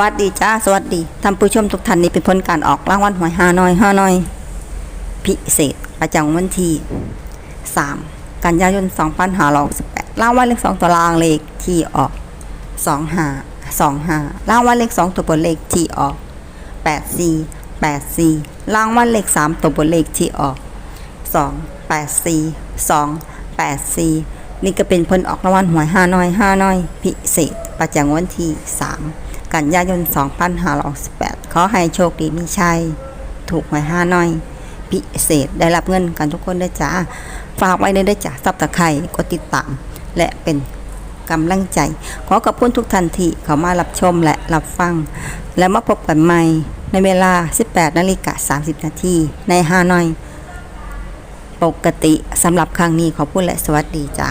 วัสดีจ้าสวัสดีท่านผู้ชมทุกท่านนี่เป็นผลการออกรางวัลหวยฮานอยฮานอย พิเศษประจำวันที่ 3 กันยายน2568รางวัลเลข2ตัวรางเลขที่ออก 25 25รางวัลเลข2ตัวบนเลขที่ออก 84 84รางวัลเลข3ตัวบนเลขที่ออก 2 84 2 84นี่ก็เป็นผลออกรางวัลหวยห้าน้อยห้าน้อย พิเศษประจำวันที่ 3 กันยายน 2568ขอให้โชคดีมีชัย ถูกหวยห้าน้อย พิเศษได้รับเงินกันทุกคนได้จ้า ฝากไว้เลยด้จ้าซับตะไคร่กดติดตาม และเป็นกำลังใจ ขอขอบคุณทุกท่านทีเขามารับชมและรับฟัง และมาพบกันใหม่ในเวลา 18นาฬิกา30 นาทีในฮานอย ปกติสำหรับครั้งนี้ขอบคุณและสวัสดีจ้า